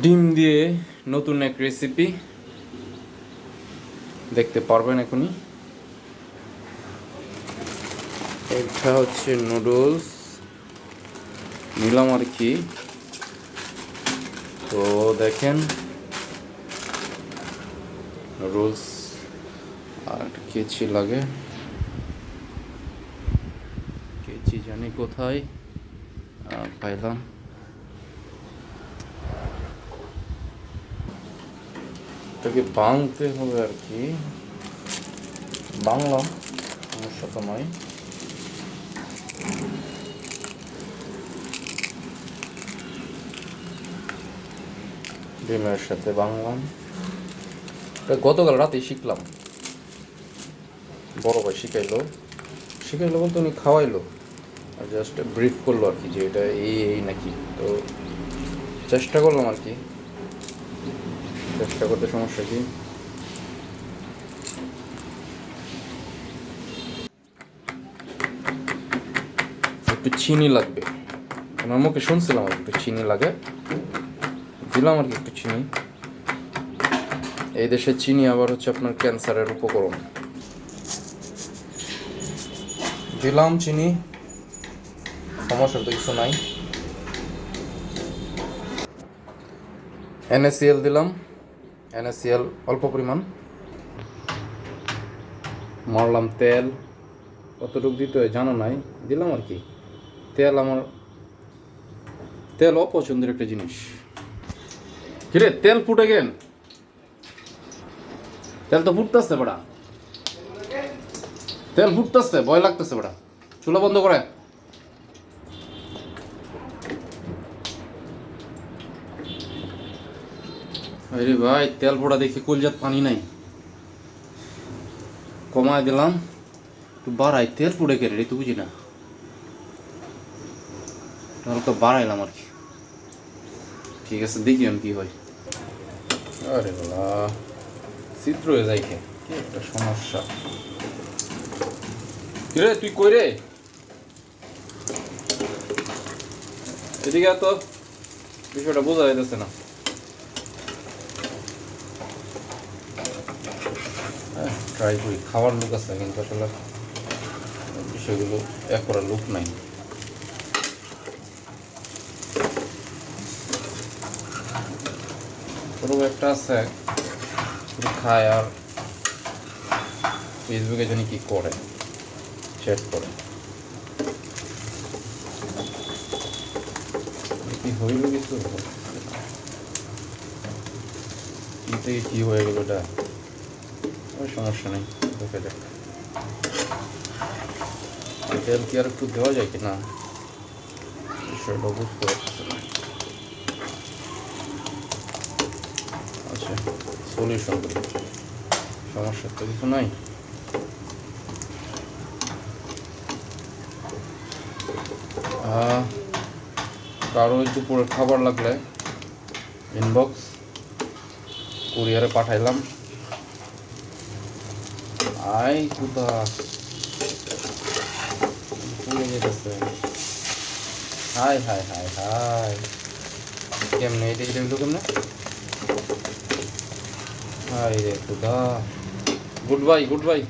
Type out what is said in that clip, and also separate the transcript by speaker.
Speaker 1: ডিম দিয়ে নতুন এক রেসিপি দেখতে পারবেন এখনই। এটা হচ্ছে নুডলস নিলাম আর কি। তো দেখেন নুডলস আর কেচি লাগে। কেচি জানি কোথায় পাইলাম। এটাকে বাংতে হবে আর কি। বাংলাম সমস্যা তো নয় ডিমের সাথে বাংলাম এটা গতকাল রাতে শিখলাম। বড় ভাই শিখাইলো। শিখাইলো বলতে উনি খাওয়াইলো। আর জাস্ট ব্রিফ করল আর কি যে এটা এই এই নাকি। তো চেষ্টা করলাম আর কি। চেষ্টা করতে সমস্যা কি? একটু চিনি লাগবে। আমার মুখে শুনছিলাম একটু চিনি লাগে। দিলাম আর কি একটু চিনি। এই দেশে চিনি আবার হচ্ছে আপনার ক্যান্সারের উপকরণ। দিলাম চিনি। সমস্যা তো কিছু নাই। এনএসিএল দিলাম। এনএসিএল, অল্প পরিমাণ। মারলাম তেল। কতটুকু দিতে হয়, জানো নাই? দিলাম আর কি। তেল আমার, তেল অপছন্দের একটা জিনিস। কিরে, তেল ফুটে গেন তেল তো ফুটতেছে বেড়া। তেল ফুটতেছে, ভয় লাগতেছে বেড়া। চুলা বন্ধ করে আরে ভাই, তেল ফোড়া দেখি কলজাত পানি নাই। কমায় দিলাম। একটু বাড়াই তেল পুড়ে কে রে, তুই বুঝি না? হালকা বাড়াইলাম আর কি। ঠিক আছে, দেখি আমি কি হয়। আরে বাবা চিত্র হয়ে যায় কে? কি একটা সমস্যা। কিরে, তুই কই রে? এদিকে তো। বিষয়টা বোঝা যাইতেছে না। ট্রাই করি খাওয়ার লোক আছে, কিন্তু আসলে বিষয়গুলো এক করার লোক নাই। পুরো একটা আছে খায় আর ফেসবুকে জানি কি করে, চ্যাট করে। কি হইল কিছু? কি হয়ে গেল এটা? ওই সমস্যা নেই দেখে দেখ তেল কি আর একটু দেওয়া যায় কি না বিষয়টা বুঝতে পারছি না। আচ্ছা সলিউশন তো কিছু নাই। কারও দুপুরের খাবার লাগলে ইনবক্স কুরিয়ারে পাঠাইলাম। আই কুদা পুড়ে যেতেছে হাই হাই হাই হাই কেমনে এটা এটা হইল কেমনে হাই রে কুদা গুড বাই গুড বাই